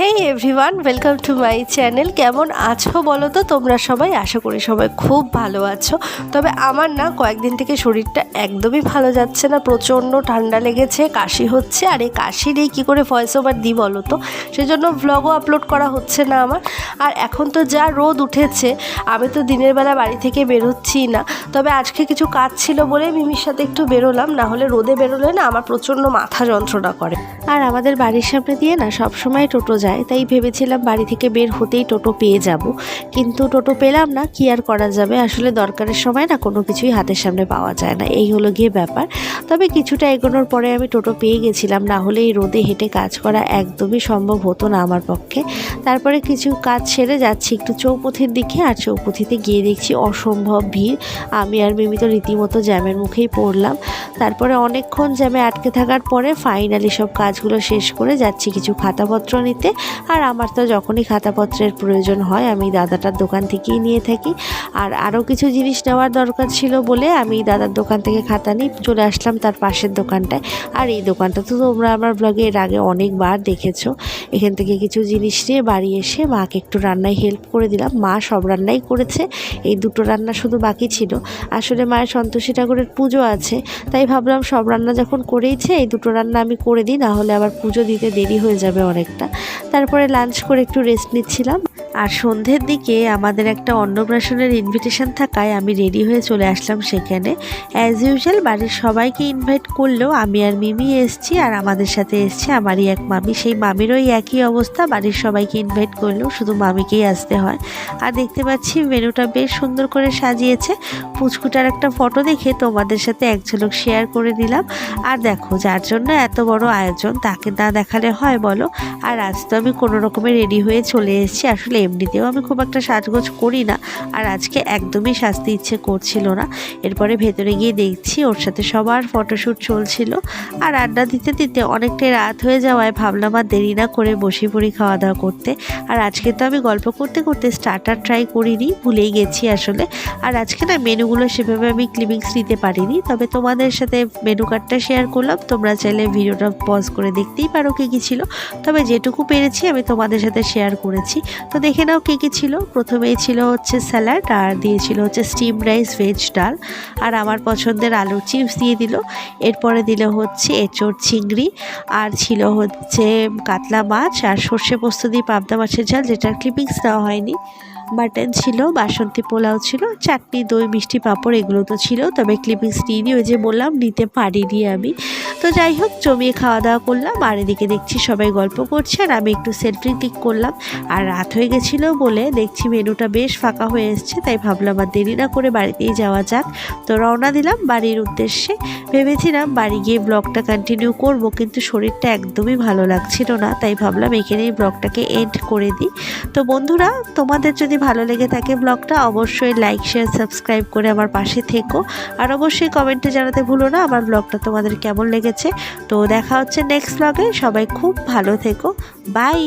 Hey everyone welcome to my channel কেমন আছো বলো তো? তোমরা সবাই, আশা করি সবাই খুব ভালো আছো। তবে আমার না কয়েকদিন থেকে শরীরটা একদমই ভালো যাচ্ছে না, প্রচণ্ড ঠান্ডা লেগেছে, কাশি হচ্ছে। আর এই কাশি নিয়ে কী করে ভয়েস ওভার দিই বলো তো? সেজন্য ভ্লগও আপলোড করা হচ্ছে না আমার। আর এখন তো যা রোদ উঠেছে, আমি তো দিনের বেলা বাড়ি থেকে বেরোচ্ছি না। তবে আজকে কিছু কাজ ছিল বলে মিমির সাথে একটু বেরোলাম, না হলে রোদে বেরোলে না আমার প্রচণ্ড মাথা যন্ত্রণা করে। আর আমাদের বাড়ির সামনে দিয়ে না সবসময় টোটো যায়। তাই ভেবেছিলাম বাড়ি থেকে বের হতেই টোটো পেয়ে যাব। কিন্তু টোটো পেলাম না, কি আর করা যাবে? আসলে দরকারের সময় না কোনো কিছুই হাতের সামনে পাওয়া যায় না। এই হলো গিয়ে ব্যাপার। তবে কিছুটা এগোনোর পরে আমি টোটো পেয়ে গেছিলাম, না হলে এই রোদে হেঁটে কাজ করা একদমই সম্ভব হতো না আমার পক্ষে। তারপরে কিছু কাজ সেরে যাচ্ছি একটু চৌপথির দিকে, আর চৌপথিতে গিয়ে দেখছি অসম্ভব ভিড়। আমি আর মিমি তো রীতিমতো জ্যামের মুখেই পড়লাম। তারপরে অনেকক্ষণ জ্যামে আটকে থাকার পরে ফাইনালি সব কাজগুলো শেষ করে যাচ্ছি কিছু খাতাপত্র নিতে। আর আমার তো যখনই খাতাপত্রের প্রয়োজন হয়, আমি দাদাটার দোকান থেকেই নিয়ে থাকি। আর আরও কিছু জিনিস নেওয়ার দরকার ছিল বলে আমি দাদার দোকান থেকে খাতা নিয়ে চলে আসলাম তার পাশের দোকানটায়। আর এই দোকানটা তো তোমরা আমার ব্লগে এর আগে অনেকবার দেখেছ। এখান থেকে কিছু জিনিস নিয়ে বাড়ি এসে মাকে একটু রান্নায় হেল্প করে দিলাম। মা সব রান্নাই করেছে, এই দুটো রান্না শুধু বাকি ছিল। আসলে মায়ের সন্তোষী ঠাকুরের পুজো আছে, তাই ভাবলাম সব রান্না যখন করেইছে, এই দুটো রান্না আমি করে দিই, না হলে আবার পুজো দিতে দেরি হয়ে যাবে অনেকটা। তারপরে লাঞ্চ করে একটু রেস্ট নিচ্ছিলাম। আর সন্ধ্যের দিকে আমাদের একটা অন্নপ্রাশনের ইনভিটেশন থাকায় আমি রেডি হয়ে চলে আসলাম সেখানে। অ্যাজ ইউজুয়াল বাড়ির সবাইকে ইনভাইট করলেও আমি আর মিমি এসছি আর আমাদের সাথে এসছে আমারই এক মামি। সেই মামিরও এই একই অবস্থা, বাড়ির সবাইকে ইনভাইট করলেও শুধু মামিকেই আসতে হয়। আর দেখতে পাচ্ছি মেনুটা বেশ সুন্দর করে সাজিয়েছে। পুচকুটার একটা ফটো দেখে তোমাদের সাথে এক ঝলক শেয়ার করে দিলাম আর দেখো, যার জন্য এত বড় আয়োজন, তাকে না দেখালে হয় বলো? আর আজ তো আমি কোনো রকমে রেডি হয়ে চলে এসেছি। আসলে এমনিতেও আমি খুব একটা সাজগোজ করি না। আর আজকে একদমই সাজতে ইচ্ছে করছিল না। এরপরে ভেতরে গিয়ে দেখছি ওর সাথে সবার ফটোশ্যুট চলছিল। আর আড্ডা দিতে দিতে অনেকটাই রাত হয়ে যাওয়ায় ভাবলাম আর দেরি না করে বসে পড়ি খাওয়া দাওয়া করতে। আর আজকে তো আমি গল্প করতে করতে স্টার্টার ট্রাই করিনি, ভুলেই গেছি আসলে। আর আজকে না মেনুগুলো সেভাবে আমি ক্লিপিংস নিতে পারিনি। তবে তোমাদের সাথে মেনু কার্ডটা শেয়ার করলাম। তোমরা চাইলে ভিডিওটা পজ করে দেখতেই পারো কী কী ছিল। তবে যেটুকু পেরেছি আমি তোমাদের সাথে শেয়ার করেছি। তো দেখে নাও কী কী ছিল। প্রথমেই ছিল হচ্ছে স্যালাড আর দিয়েছিল হচ্ছে স্টিম রাইস, ভেজ ডাল আর আমার পছন্দের আলুর চিপস দিয়ে দিল। এরপরে দিল হচ্ছে এঁচোড় চিংড়ি আর ছিল হচ্ছে কাতলা মাছ আর সর্ষে পোস্ত দিয়ে পাবদা মাছের ঝাল যেটার ক্লিপিংস দেওয়া হয়নি। মাটন ছিল, বাসন্তী পোলাও ছিল, চাটনি, দই, মিষ্টি পাঁপড়, এগুলো তো ছিল। তবে ক্লিপিংস নিয়ে ওই যে বললাম, নিতে পারিনি আমি। তো যাই হোক, জমিয়ে খাওয়া দাওয়া করলাম, আর এদিকে দেখছি সবাই গল্প করছে, আর আমি একটু সেলফি ক্লিক করলাম। আর রাত হয়ে গেছিল বলে দেখছি মেনুটা বেশ ফাঁকা হয়ে এসছে, তাই ভাবলাম আর দেরি না করে বাড়িতেই যাওয়া যাক। তো রওনা দিলাম বাড়ির উদ্দেশ্যে। ভেবেছিলাম বাড়ি গিয়ে ব্লগটা কন্টিনিউ করব, কিন্তু শরীরটা একদমই ভালো লাগছিল না, তাই ভাবলাম এখানেই ব্লগটাকে এন্ড করে দিই। তো বন্ধুরা, তোমাদের যদি ভালো লেগে থাকে ব্লগটা, অবশ্যই লাইক শেয়ার সাবস্ক্রাইব করে আমার পাশে থেকো। আর অবশ্যই কমেন্টে জানাতে ভুলো না আমার ব্লগটা তোমাদের কেমন লেগেছে। তো দেখা হচ্ছে নেক্সট ব্লগে সবাই খুব ভালো থেকো। বাই